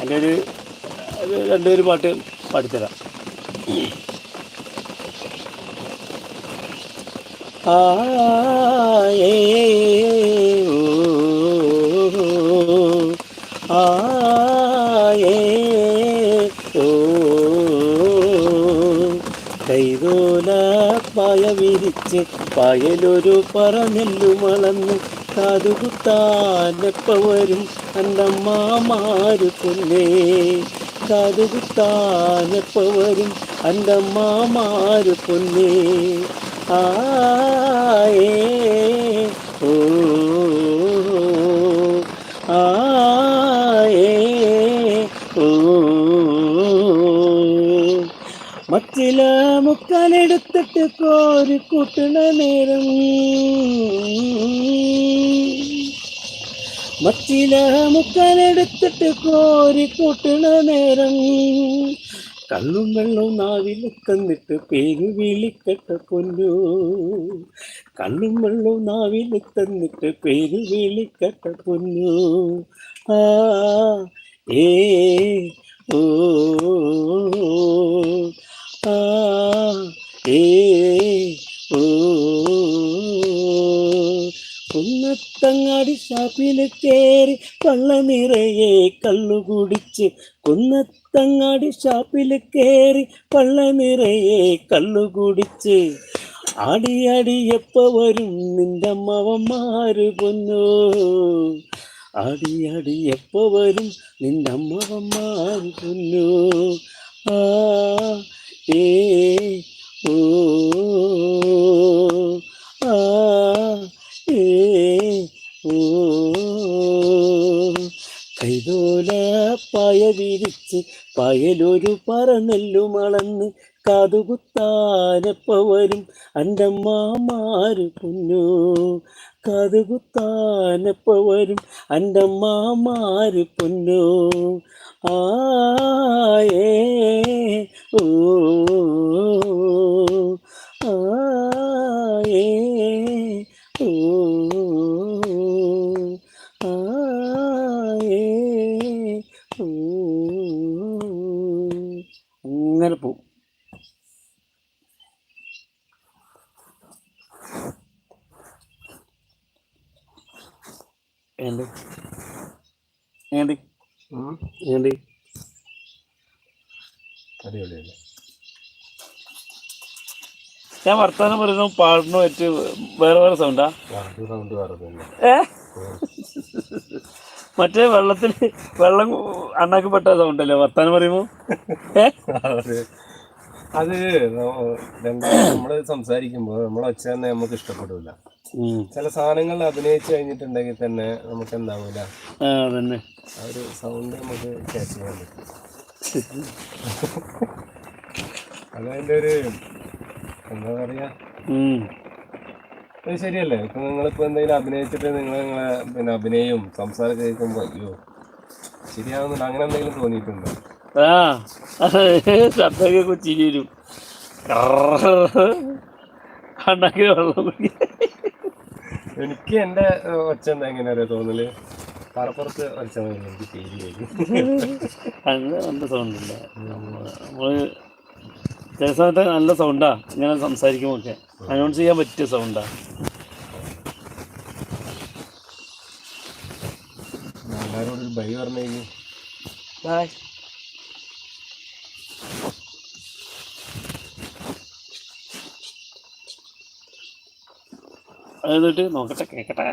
എന്റെ ഒരു രണ്ടുപേര് പാട്ട് പാടിത്തരാം. ആ പായ വിരിച്ച് പായലൊരു പറനെല്ലു വളർന്ന് കാതുകുത്താനെപ്പ വരും അന്റമ്മാമാര് പൊന്നേ കാതുകുത്താനെപ്പ വരും അന്റമ്മാമാര് പൊന്നേ ആയേ ഓ ആയേ ഓ മച്ചില മുക്കാലെടുത്തിട്ട് കോരി കൂട്ടണ നേരം. മറ്റില മുക്കാലെടുത്തിട്ട് കോരി കൂട്ടണ നേരം. കള്ളും വെള്ളവും നാവിൽ തന്നിട്ട് പേര് വിളിക്കട്ട പൊന്നു. കള്ളും വെള്ളവും നാവിൽ തന്നിട്ട് പേര് വിളിക്കട്ട പൊന്നു. ആ ഏ ഓ. കുന്നത്തങ്ങാടി ഷാപ്പിൽ കയറി പള്ള നിറയെ കുടിച്ച് കുന്നത്തങ്ങാടി ഷാപ്പിൽ കയറി പള്ള നിറയെ കള്ളു കുടിച്ച് ആടി ആടി എപ്പ വരും നിന്റെ അമ്മവന്മാര് പൊന്നു. ആടി ആടി എപ്പ വരും നിന്റെ അമ്മവന്മാര് പൊന്നു. ആ ഏ കൈതോല പായ വിരിച്ച് പായലൊരു പറനെല്ലു മളന്ന് കാതുകുത്താനെപ്പ വരും അന്റമ്മാമാര് പൊന്നു. കാതുകുത്താനെപ്പ വരും അന്റമ്മാമാര് പൊന്നു. ആയേ ഇങ്ങനെ പോവും ഞാൻ വർത്താനം പറയുന്നു പാടണു വെച്ച് വേറെ വേറെ സൗണ്ടാ സൗണ്ട് വേറെ തന്നെ മറ്റേ വെള്ളത്തിൽ വെള്ളം അണ്ണാക്കിപ്പെട്ട സൗണ്ട് അല്ലേ? വർത്താനം പറയുമ്പോ? അത്. നമ്മൾ സംസാരിക്കുമ്പോ നമ്മളെ ഒച്ച തന്നെ നമുക്ക് ഇഷ്ടപ്പെടില്ല ചില സാധനങ്ങൾ അഭിനയിച്ചു കഴിഞ്ഞിട്ടുണ്ടെങ്കിൽ തന്നെ നമുക്ക് എന്താവൂല? ആ ഒരു സൗണ്ട് നമുക്ക് ക്യാച്ച് ചെയ്യാൻ പറ്റും. അതതിന്റെ ഒരു എന്താ പറയാ. അത് ശരിയല്ലേ? ഇപ്പൊ നിങ്ങളിപ്പോ എന്തെങ്കിലും അഭിനയിച്ചിട്ട് നിങ്ങൾ നിങ്ങളെ പിന്നെ അഭിനയവും സംസാരം കേൾക്കുമ്പോ അയ്യോ ശരിയാവുന്നില്ല. അങ്ങനെ എന്തെങ്കിലും തോന്നിയിട്ടുണ്ടോ? ആ ശബ്ദമൊക്കെ കൊച്ചിരി വരും. വെള്ളം എനിക്ക് എന്റെ ഒച്ച എന്താ എങ്ങനെ അറിയാ തോന്നൽ? പറപ്പുറത്ത് ഒച്ച എനിക്ക് ചെയ്യും അങ്ങനെ നല്ല സൗണ്ടില്ല ചില സമയത്ത് നല്ല സൗണ്ടാ ഇങ്ങനെ സംസാരിക്കുമ്പോൾ അനൗൺസ് ചെയ്യാൻ പറ്റിയ സൗണ്ടാ എല്ലാവരും ഒരു ബൈ ബായ് എന്നിട്ട് നോക്കട്ടെ കേക്കട്ടെ.